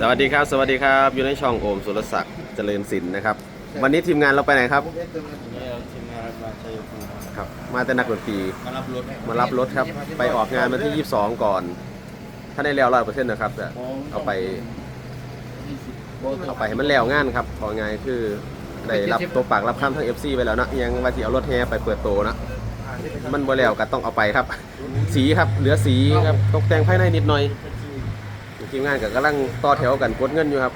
สวัสดีครับ สวัสดีครับ อยู่ในช่องโอมสุรศักดิ์เจริญศิลป์นะครับ วันนี้ทีมงานเราไปไหนครับนี่เราทีมงานมาชัยภูมิครับ มาแต่นักดนตรีมารับรถมารับรถครับ ไปออกงานวันที่ 22 ก่อน ถ้าได้แล้วร้อยเปอร์เซ็นต์นะครับจะเอาไปเอาไปให้มันแล้วงานครับพอไงคือได้รับตัวปากรับคำทั้ง FC ไปแล้วนะยังว่าที่เอารถแห่ไปเปิดโตนะมันบ่แล้วก็ต้องเอาไปครับ สีครับเหลือสีครับตกแต่งภายในนิดหน่อย ทีมงานก็กำลังต่อแถวกันกดเงินอยู่ครับ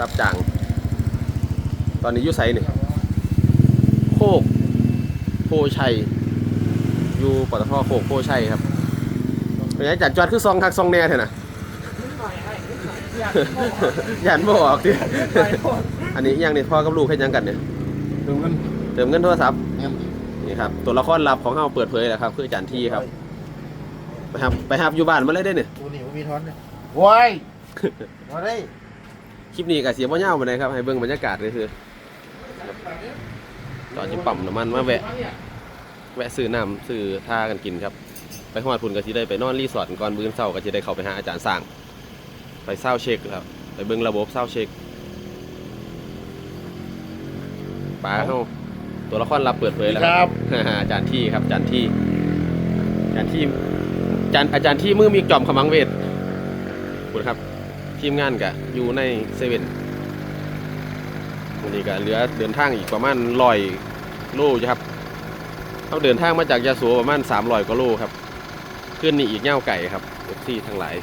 รับจ้าง ตอนนี้อยุไสนี่โคกโพชัยอยู่ปตทโคกโพชัยครับเป็นไงจัดจอดคือซองคักซองแน่เถอะนะยันบออกดิอันนี้อิหยังนี่พ่อกับลูกให้ยังกันเนี่ยถึงมันเติมเงินโทรศัพท์เงี้ยนี่ครับตัวละครลับของเราเปิดเผยแล้วครับ คืออาจารย์ที่ครับ ไปหับไปหับอยู่บ้านมาเลยได้เนี่ยกูนี่กูมีท้อนเนี่ยว้ายมาได้คลิปนี้กับเสียบ่ยาวมาเลยครับ ให้เบิ่งบรรยากาศเลยคือตอนที่ปั๊มน้ำมันมาแวะ แวะซื้อน้ำซื้อท่ากันกินครับ ไปฮอดพุ่นก็สิได้ไปนอนรีสอร์ทก่อนมื้อเช้าก็สิได้เข้าไปหาอาจารย์สร้าง ไปเศร้าเช็คครับ ไปเบิ่งระบบเศร้าเช็คป้าเฮาตัวละครลับเปิดเผยแล้วครับ อาจารย์ที่ครับอาจารย์ที่อาจารย์ที่อา จารย์อาจารย์ที่มือมีจอมขมังเวทคุณครับทีมงานกะอยู่ในเซเว่นวันนี้ก็เหลือเดินทางอีกประมาณร้อยโลอยู่ครับเขาเดินทางมาจากยาสูบประมาณสามร้อยกว่าโลครับ ขึ้นนี่อีกเง่าไก่ครับเอฟซีทั้งหลาย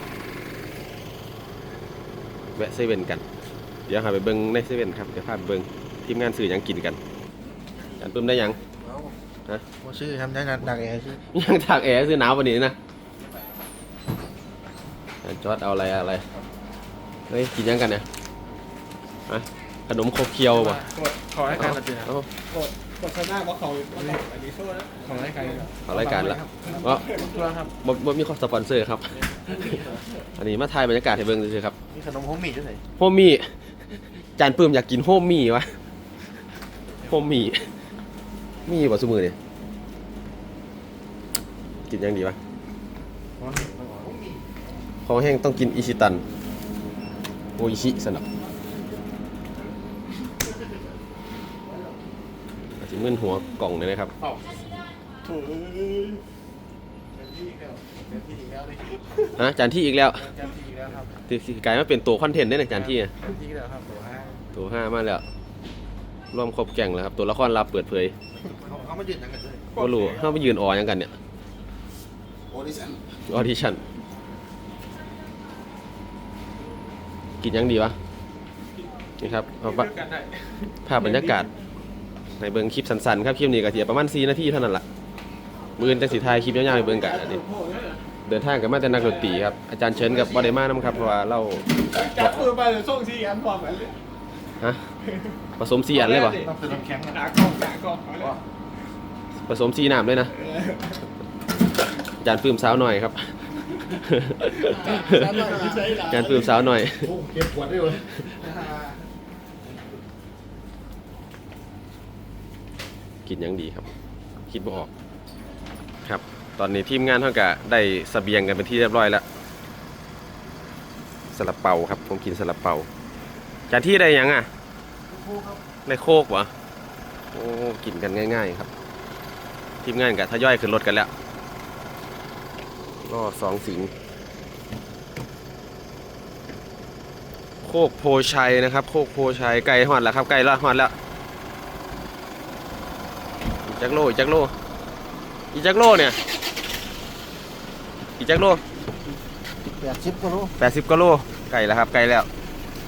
แวะเซเว่นกัน เดี๋ยวหาไปเบิ้งในเซเว่นครับเดี๋ยวพาไปเบิ้งทีมงานสื่อหยังกินกันอาจารย์ปึ้มได้หยังฮะโมชื่อทำได้นัดดักแอร์ชื่อยังตากแอร์ซื้อหนาววันนี้นะอา จอดเอาอะไรอะไร เฮ้ยกินยังกันเนี่ยฮะขนมโคเคียวป่ะขอให้ใครมาเจอเอากดชนะว่าเขาอันนี้โซ่แล้วขอให้ใครเอารายการละเพราะตัวครับบ่บ่มีข้อสปอนเซอร์ครับ อันนี้มาถ่ายบรรยากาศให้เบิ่งซื่อๆครับมีขนมโฮมมี่ด้วยไหนโฮมมี่จานปื้มอยากกินโฮมมี่วะโฮมมี่มีบ่ซุมือเนี่ยกินยังดีวะ ของแห้งต้องกินอิชิตัน โออิชิสนับอาจจะมึนหัวกล่องเลยนะครับถูกฮะจานที่อีกแล้วจำทีแล้วครับที่ที่กลายมาเป็นตัวคอนเทนต์ได้ในจานที่อะทีแล้วครับตัวห้าตัวห้ามาแล้วร่วมครบแก่งแล้วครับ ตัวละครลับเปิดเผยเขาเขามายืนยังกันด้วยว่ารู้เข้าไปยืนออยังกันเนี่ยโอดิชั่นออดิชั่น กินยังดีวะนี่ครับเอาปะกันได้ภาพบรรยากาศในเบิ้งคลิปสั้นๆครับคลิปนี้ก็เสียประมาณ4นาทีเท่านั้นละมืออนจังสีทายคลิปยาวๆไปเบิ้งกันอันนี้เดินทางกับมาแต่นักดนตรีครับอาจารย์เชิญกับบอดมานํครับเพราะว่าเราจับมือไปเลยส่งทีอันพร้อมกันเลยฮะผสมสีอันเลยปะต้องซื้อน้ำแข็งกันหนากล้องหนากล้องเขาเลยผสมสีน้ำเลยนะอาจารย์ปื้มสาวหน่อยครับ อาจารย์ปื้มสาวหน่อยโอ้เก็บขวดได้เลยกินยังดีครับ คิดบ่ออกครับ ตอนนี้ทีมงานเท่ากับได้เสบียงกันเป็นที่เรียบร้อยแล้วสลับเปาครับ ผมกินสลับเปาจานที่ได้ยังอะได้โคกวะโอ้กินกันง่าย ๆ ครับ ทีมงานกับทยอยขึ้นรถกันแล้ว ก็สองสิงห์โคกโพชัยนะครับ โคกโพชัยไก่หอดแล้วครับไก่ละหอดแล้วอีกจักโลอีกจักโลอีกจักโลเนี่ยอีกจักโลแปดสิบก็รู้แปดสิบกว่าโลไก่แล้วครับไก่แล้ว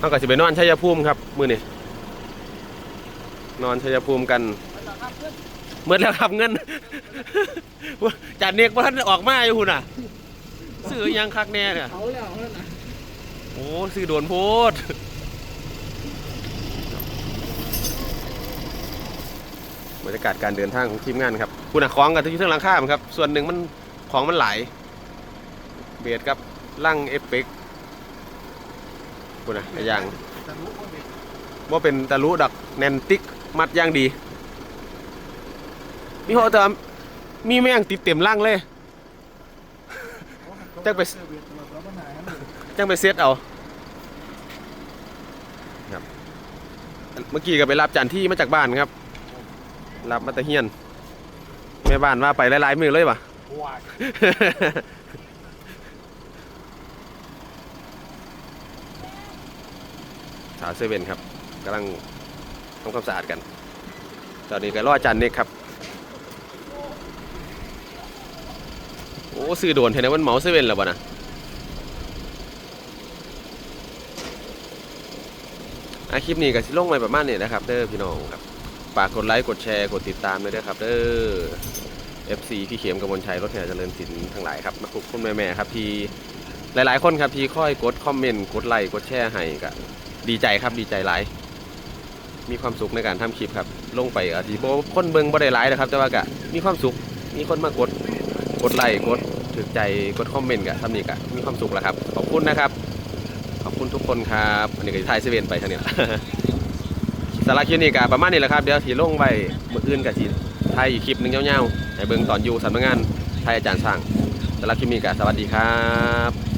ต้องก็จะไปนอนชัยภูมิครับมื้อนี้นอนชัยภูมิกันเมื่อแล้วครับเงินจัดเนกว่าท่านออกมาอยู่หุ่นอะ ซื้อยังคักแน่เนี่ยเขาแล้วนั่นนะโอ้ซื้อโดนโพดบรรยากาศการเดินทางของทีมงานครับคุณอะของกันที่เครื่องหลังคาครับ ส่วนหนึ่งมันของมันไหลเบียดกับลั่งเอฟเฟกต์คุณอะอย่างว่าเป็นตะลุดักแนนติกมัดย่างดี มีหัวเติมมีแม่งติดเต็มล่างเลย จักไปเซอร์เวียตลอดแล้วปัญหาครับจังไปเซตเอาครับเมื่อกี้ก็ไปรับจานที่มาจากบ้านครับ รับมาแตะเฮียนแม่บ้านว่าไปหลายๆมือเลยปะว้ายสาวเซเว่นครับกำลังทำความสะอาดกัน ตอนนี้ก็รออาจารย์เน็กครับ โอ้ซื้อโดนเห็นไหมมันเมาเซเว่นแล้วบ่นะอาคลิปนี้ก็สิลงไปประมาณนี้นะครับเด้อพี่น้องครับฝากกดไลค์กดแชร์กดติดตามด้วยนะครับเด้อ FC พี่เข็มกมลชัยรถแห่เจริญศิลป์ทั้งหลายครับมาคุกคุณแม่ๆครับที่หลายๆคนครับที่ค่อยกดคอมเมนต์กดไลค์กดแชร์ให้ก็ดีใจครับดีใจหลายมีความสุขในการทำคลิปครับ ลงไปอาจจะบ่คนเบิ่งบ่ได้หลายนะครับ แต่ว่าก็มีความสุขมีคนมากดกดไลค์กด ถึกใจกดคอมเมนต์กับทำนี่กะมีความสุขแล้วครับ ขอบคุณนะครับ ขอบคุณทุกคนครับอันนี้ก็ทายเซเว่นไปเท่านี้สาระคลิปนี้กะประมาณนี้แหละครับ เดี๋ยวสีลงไปมืออื่นกับทีทายอีกคลิปหนึงยาวๆให้เบิ่งตอนอยู่สำนักงานถ่ายอาจารย์สร้างสาระคลิปนี้กะสวัสดีครับ